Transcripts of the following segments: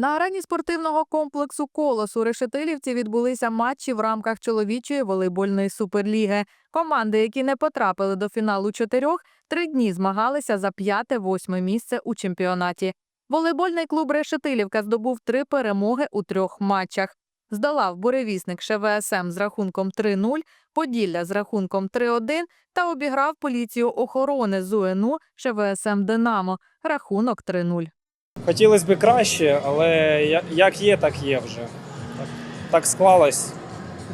На арені спортивного комплексу Колос у Решетилівці відбулися матчі в рамках чоловічої волейбольної суперліги. Команди, які не потрапили до фіналу чотирьох, три дні змагалися за п'яте-восьме місце у чемпіонаті. Волейбольний клуб Решетилівка здобув три перемоги у трьох матчах. Здолав буревісник ШВСМ з рахунком 3-0, Поділля з рахунком 3-1 та обіграв поліцію охорони з УНУ ШВСМ Динамо. Рахунок 3-0. Хотілося б краще, але як є, так є вже. Так, так склалось.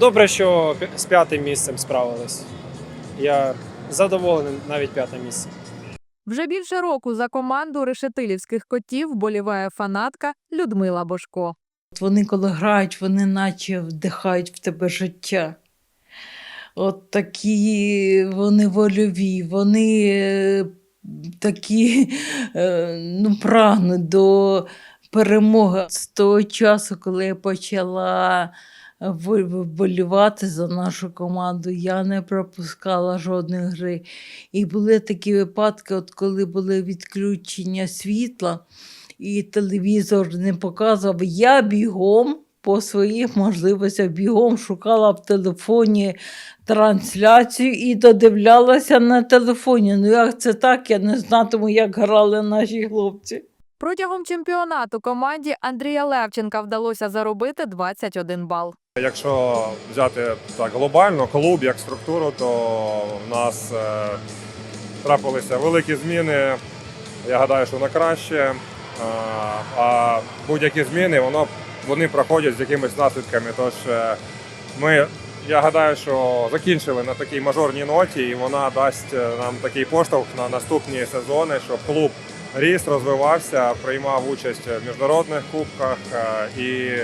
Добре, що з п'ятим місцем справились. Я задоволений навіть п'ятим місцем. Вже більше року за команду решетилівських котів вболіває фанатка Людмила Бошко. От Вони, коли грають, вони наче вдихають в тебе життя. От такі вони вольові, вони е, такі е, ну, прагнуть до перемоги. З того часу, коли я почала вболівати за нашу команду, я не пропускала жодної гри. І були такі випадки, от коли були відключення світла і телевізор не показував, я бігом по своїх можливостях бігом шукала в телефоні трансляцію і додивлялася на телефоні. Ну як це так? Я не знатиму, як грали наші хлопці. Протягом чемпіонату команді Андрія Левченка вдалося заробити 21 бал. Якщо взяти так глобально клуб як структуру, то в нас е, трапилися великі зміни. Я гадаю, що на краще. А, а будь-які зміни воно, вони проходять з якимись наслідками. Тож е, ми, я гадаю, що закінчили на такій мажорній ноті, і вона дасть е, нам такий поштовх на наступні сезони, щоб клуб ріс, розвивався, приймав участь в міжнародних кубках е, і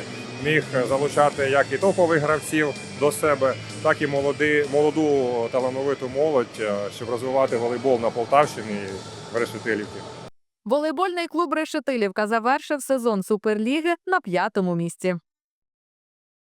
міг залучати як і топових гравців до себе, так і молоді, молоду талановиту молодь, щоб розвивати волейбол на Полтавщині і в Решетилівці. Волейбольний клуб Решетилівка завершив сезон Суперліги на п'ятому місці.